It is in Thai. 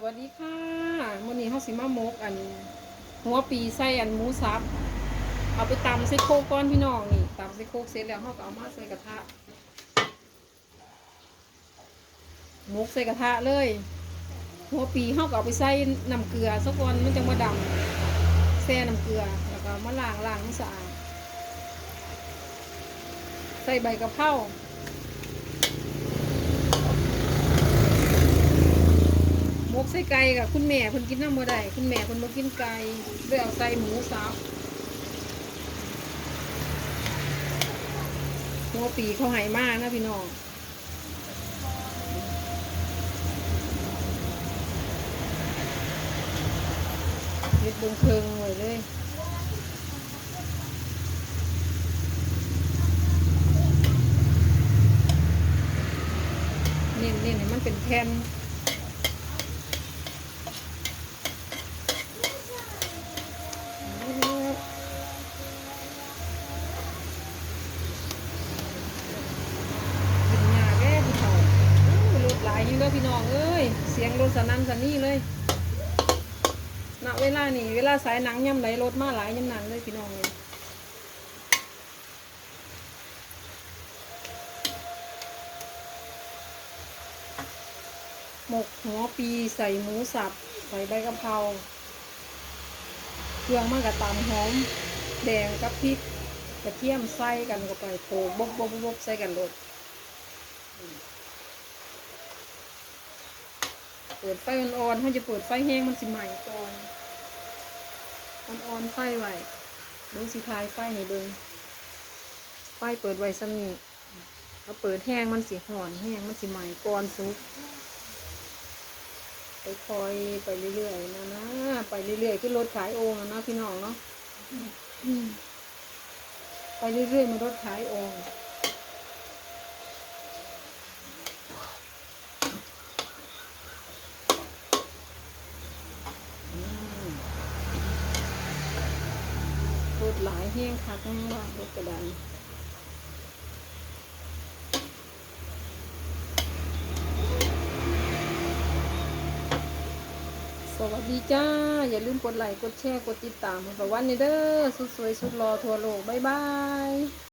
สวัสดีค่ะมื้อนี้เฮาสิมามกอัน หัวปีใส่อันหมูสับ เอาไปตำใส่โคกก่อนพี่น้องนี่ตำใส่โคกเสร็จแล้วเฮาก็เอามาใส่กระทะหมกใส่กระทะเลย หัวปีเฮาก็เอาไปใส่น้ำเกลือสักก่อนมันจังบ่ดำแช่น้ำเกลือแล้วก็มาล้างล้างให้สะอาดใส่ใบกะเพรา หมกใส่ไก่กับคุณแม่เพิ่นกินน้ำบ่ได้คุณแม่เพิ่นบ่กินไก่เลยเอาใส่หมูสับหัวปีเขาหายมากนะพี่น้องเฮ็ดบงเพิงไว้เลยเน้นเน้นให้มันเป็นแผ่น งรถสนั่นสนี่เลยณเวลานี่เวลาสายหนังย่ำไหลรถมาหลายย่ำหนังเลยพี่น้องเลยหมกหัวปีใส่หมูสับ ใส่ใบกะเพราเครื่องมันกระตำหอม แดงกับพริกกระเทียมใส่กันเข้าไปโขลกบกบกบกใส่กันรดเปิดไฟอ่อนๆเขาจะเปิดไฟแห้งมันสิใหม่ก่อนอ่อนๆไฟไว้เบิ้งสิทายไฟให้เบิ้งไฟเปิดไว้ซ้ำนี้ถ้าเปิดแห้งมันสิห่อนแห้งมันสิใหม่ก่อนสุกคอยๆไปเรื่อยๆนะนะไปเรื่อยๆขึ้นรถขายโอ่งอะนะพี่น้องเนาะอืมไปเรื่อยๆมันรถขายโอง ดหลายแห้งคักแห้งว่ารถกระดานสวัสดีจ้า อย่าลืมกดไลค์กดแชร์กดติดตามให้ประวันนี้เด้อสุดสวยสุดรอทั่วโลก บ๊ายบาย